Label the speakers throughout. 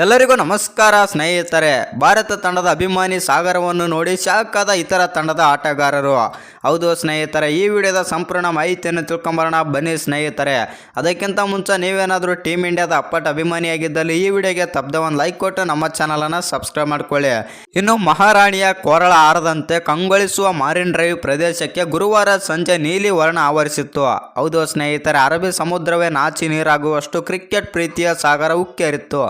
Speaker 1: ಎಲ್ಲರಿಗೂ ನಮಸ್ಕಾರ, ಸ್ನೇಹಿತರೆ. ಭಾರತ ತಂಡದ ಅಭಿಮಾನಿ ಸಾಗರವನ್ನು ನೋಡಿ ಶಾಕಾದ ಇತರ ತಂಡದ ಆಟಗಾರರು. ಹೌದು ಸ್ನೇಹಿತರೆ, ಈ ವಿಡಿಯೋದ ಸಂಪೂರ್ಣ ಮಾಹಿತಿಯನ್ನು ತಿಳ್ಕೊಂಬರೋಣ. ಬನ್ನಿ ಸ್ನೇಹಿತರೆ. ಅದಕ್ಕಿಂತ ಮುಂಚೆ ನೀವೇನಾದರೂ ಟೀಮ್ ಇಂಡಿಯಾದ ಅಪ್ಪಟ ಅಭಿಮಾನಿಯಾಗಿದ್ದಲ್ಲಿ ಈ ವಿಡಿಯೋಗೆ ತಪ್ಪದೆ ಒಂದು ಲೈಕ್ ಕೊಟ್ಟು ನಮ್ಮ ಚಾನಲನ್ನು ಸಬ್ಸ್ಕ್ರೈಬ್ ಮಾಡಿಕೊಳ್ಳಿ. ಇನ್ನು ಮಹಾರಾಣಿಯ ಕೊರಳ ಆರದಂತೆ ಕಂಗೊಳಿಸುವ ಮಾರಿನ್ ಡ್ರೈವ್ ಪ್ರದೇಶಕ್ಕೆ ಗುರುವಾರ ಸಂಜೆ ನೀಲಿ ವರ್ಣ ಆವರಿಸಿತ್ತು. ಹೌದು ಸ್ನೇಹಿತರೆ, ಅರಬ್ಬಿ ಸಮುದ್ರವೇ ನಾಚಿ ನೀರಾಗುವಷ್ಟು ಕ್ರಿಕೆಟ್ ಪ್ರೀತಿಯ ಸಾಗರ ಉಕ್ಕೇರಿತ್ತು.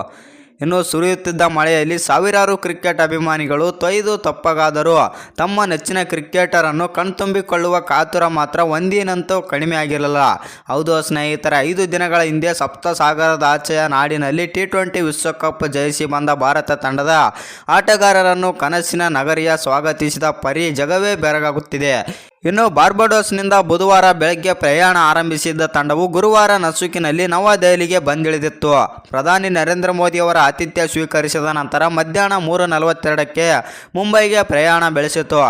Speaker 1: ಇನ್ನು ಸುರಿಯುತ್ತಿದ್ದ ಮಳೆಯಲ್ಲಿ ಸಾವಿರಾರು ಕ್ರಿಕೆಟ್ ಅಭಿಮಾನಿಗಳು ತೊಯ್ದು ತಪ್ಪಗಾದರೂ ತಮ್ಮ ನೆಚ್ಚಿನ ಕ್ರಿಕೆಟರನ್ನು ಕಣ್ತುಂಬಿಕೊಳ್ಳುವ ಕಾತುರ ಮಾತ್ರ ಒಂದಿನಂತೂ ಕಡಿಮೆ ಆಗಿರಲಿಲ್ಲ. ಹೌದು ಸ್ನೇಹಿತರೆ, ಐದು ದಿನಗಳ ಹಿಂದೆ ಸಪ್ತಸಾಗರದ ಆಚೆಯ ನಾಡಿನಲ್ಲಿ ಟಿ ಟ್ವೆಂಟಿ ವಿಶ್ವಕಪ್ ಜಯಿಸಿ ಬಂದ ಭಾರತ ತಂಡದ ಆಟಗಾರರನ್ನು ಕನಸಿನ ನಗರಿಯ ಸ್ವಾಗತಿಸಿದ ಪರಿ ಜಗವೇ ಬೆರಗಾಗುತ್ತಿದೆ. ಇನ್ನು ಬಾರ್ಬಡೋಸ್ನಿಂದ ಬುಧವಾರ ಬೆಳಗ್ಗೆ ಪ್ರಯಾಣ ಆರಂಭಿಸಿದ್ದ ತಂಡವು ಗುರುವಾರ ನಸುಕಿನಲ್ಲಿ ನವದೆಹಲಿಗೆ ಬಂದಿಳಿದಿತ್ತು. ಪ್ರಧಾನಿ ನರೇಂದ್ರ ಮೋದಿಯವರ ಆತಿಥ್ಯ ಸ್ವೀಕರಿಸಿದ ನಂತರ ಮಧ್ಯಾಹ್ನ ಮೂರು ನಲವತ್ತೆರಡಕ್ಕೆ ಮುಂಬೈಗೆ ಪ್ರಯಾಣ ಬೆಳೆಸಿತು.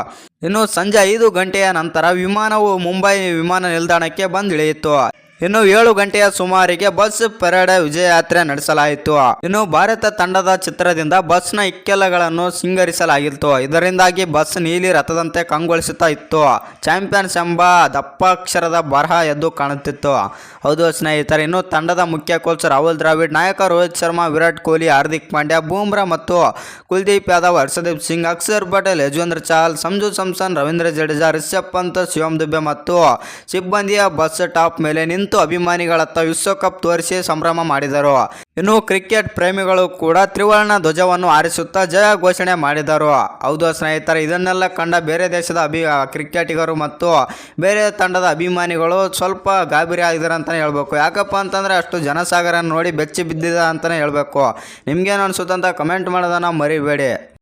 Speaker 1: ಇನ್ನು ಸಂಜೆ ಐದು ಗಂಟೆಯ ನಂತರ ವಿಮಾನವು ಮುಂಬೈ ವಿಮಾನ ನಿಲ್ದಾಣಕ್ಕೆ ಬಂದಿಳಿಯಿತು. ಇನ್ನು ಏಳು ಗಂಟೆಯ ಸುಮಾರಿಗೆ ಬಸ್ ಪೆರೇಡ್ ವಿಜಯಯಾತ್ರೆ ನಡೆಸಲಾಯಿತು. ಇನ್ನು ಭಾರತ ತಂಡದ ಚಿತ್ರದಿಂದ ಬಸ್ನ ಇಕ್ಕೆಲಗಳನ್ನು ಸಿಂಗರಿಸಲಾಗಿತ್ತು. ಇದರಿಂದಾಗಿ ಬಸ್ ನೀಲಿ ರಥದಂತೆ ಕಂಗೊಳಿಸುತ್ತಾ ಇತ್ತು. ಚಾಂಪಿಯನ್ಸ್ ಎಂಬ ದಪ್ಪಾಕ್ಷರದ ಬರಹ ಎದ್ದು ಕಾಣುತ್ತಿತ್ತು. ಹೌದು ಸ್ನೇಹಿತರೆ, ಇನ್ನು ತಂಡದ ಮುಖ್ಯ ಕೋಚ್ ರಾಹುಲ್ ದ್ರಾವಿಡ್, ನಾಯಕ ರೋಹಿತ್ ಶರ್ಮಾ, ವಿರಾಟ್ ಕೊಹ್ಲಿ, ಹಾರ್ದಿಕ್ ಪಾಂಡ್ಯ, ಬೂಮ್ರಾ ಮತ್ತು ಕುಲ್ದೀಪ್ ಯಾದವ್, ಹರ್ಷದೀಪ್ ಸಿಂಗ್ ಅಕ್ಷರ್ ಪಟೇಲ್, ಯಜುವೇಂದ್ರ ಚಹಲ್, ಸಂಜು ಸಂಸನ್, ರವೀಂದ್ರ ಜಡೇಜಾ, ರಿಷಬ್ ಪಂತ್ ಶಿವಮ್ ದುಬೆ ಮತ್ತು ಸಿಬ್ಬಂದಿಯ ಬಸ್ ಟಾಪ್ ಮೇಲೆ ನಿಂತು ಅಭಿಮಾನಿಗಳತ್ತ ವಿಶ್ವಕಪ್ ತೋರಿಸಿ ಸಂಭ್ರಮ ಮಾಡಿದರು. ಇನ್ನು ಕ್ರಿಕೆಟ್ ಪ್ರೇಮಿಗಳು ಕೂಡ ತ್ರಿವರ್ಣ ಧ್ವಜವನ್ನು ಹಾರಿಸುತ್ತಾ ಜಯ ಘೋಷಣೆ ಮಾಡಿದರು. ಹೌದು ಸ್ನೇಹಿತರೆ, ಇದನ್ನೆಲ್ಲ ಕಂಡ ಬೇರೆ ದೇಶದ ಅಭಿ, ಕ್ರಿಕೆಟಿಗರು ಮತ್ತು ಬೇರೆ ತಂಡದ ಅಭಿಮಾನಿಗಳು ಸ್ವಲ್ಪ ಗಾಬರಿ ಆಗಿದ್ದಾರೆ ಅಂತಲೇ ಹೇಳ್ಬೇಕು. ಯಾಕಪ್ಪ ಅಂತಂದರೆ ಅಷ್ಟು ಜನಸಾಗರ ನೋಡಿ ಬೆಚ್ಚಿ ಬಿದ್ದಿದೆ ಅಂತಲೇ ಹೇಳಬೇಕು. ನಿಮ್ಗೇನು ಅನಿಸುತ್ತಂತ ಕಮೆಂಟ್ ಮಾಡೋದನ್ನು ಮರಿಬೇಡಿ.